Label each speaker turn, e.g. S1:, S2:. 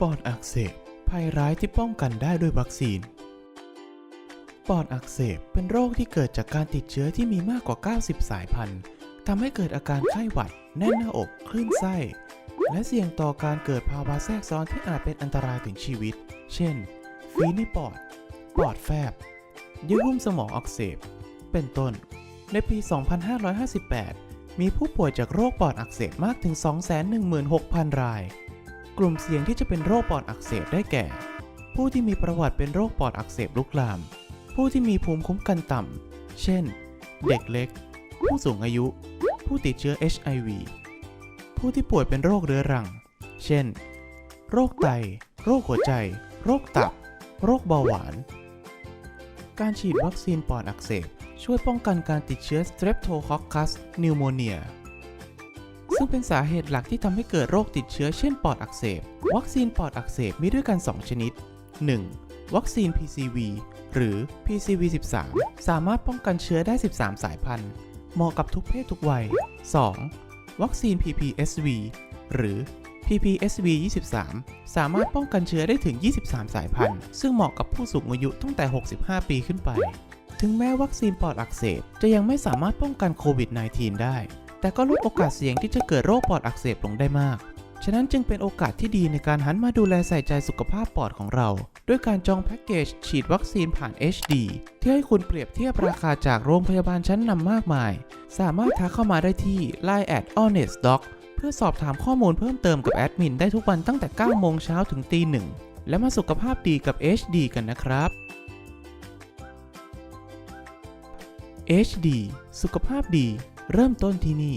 S1: ปอดอักเสบภัยร้ายที่ป้องกันได้ด้วยวัคซีน ปอดอักเสบเป็นโรคที่เกิดจากการติดเชื้อที่มีมากกว่า 90 สายพันธุ์ทำให้เกิดอาการไข้หวัด แน่นหน้าอก คลื่นไส้ และเสี่ยงต่อการเกิดภาวะแทรกซ้อนที่อาจเป็นอันตรายถึงชีวิต เช่น ฝีในปอด ปอดแฟบเยื่อหุ้มสมองอักเสบ เป็นต้น ในปี 2558 มีผู้ป่วยจากโรคปอดอักเสบมากถึง 216,000 ราย กลุ่มเสี่ยงที่จะเป็นโรคปอดอักเสบได้แก่ ผู้ที่มีประวัติเป็นโรคปอดอักเสบลุกลาม ผู้ที่มีภูมิคุ้มกันต่ำ เช่น เด็กเล็ก ผู้สูงอายุ ผู้ติดเชื้อ HIV ผู้ที่ป่วยเป็นโรคเรื้อรัง เช่น โรคไต โรคหัวใจ โรคตับ โรคเบาหวาน การฉีดวัคซีนปอดอักเสบช่วยป้องกันการติดเชื้อ Streptococcus pneumonia ซึ่งเป็นสาเหตุหลักที่ทำให้เกิดโรคติดเชื้อเช่นปอดอักเสบ วัคซีนปอดอักเสบมีด้วยกัน 2 ชนิด 1. วัคซีน PCV หรือ PCV 13 สามารถป้องกันเชื้อได้ 13 สายพันธุ์ เหมาะกับทุกเพศทุกวัย 2. วัคซีน PPSV หรือ PPSV 23 สามารถป้องกันเชื้อได้ถึง 23 สายพันธุ์ ซึ่งเหมาะกับผู้สูงอายุตั้งแต่ 65 ปีขึ้นไป ถึงแม้วัคซีนปอดอักเสบจะยังไม่สามารถป้องกันโควิด -19 ได้ แต่ก็ลดโอกาสเสี่ยงที่จะเกิดโรคปอดอักเสบลงได้มาก ฉะนั้นจึงเป็นโอกาสที่ดีในการหันมาดูแลใส่ใจสุขภาพปอดของเรา ด้วยการจองแพ็กเกจฉีดวัคซีนผ่าน HD ที่ให้คุณเปรียบเทียบราคาจากโรงพยาบาลชั้นนำมากมาย สามารถทักเข้ามาได้ที่ Line at honest doc เพื่อสอบถามข้อมูลเพิ่มเติมกับแอดมินได้ทุกวันตั้งแต่ 9 โมงเช้าถึงตีหนึ่งและมาสุขภาพดีกับ HD กันนะครับ HD สุขภาพดี เริ่มต้นที่นี่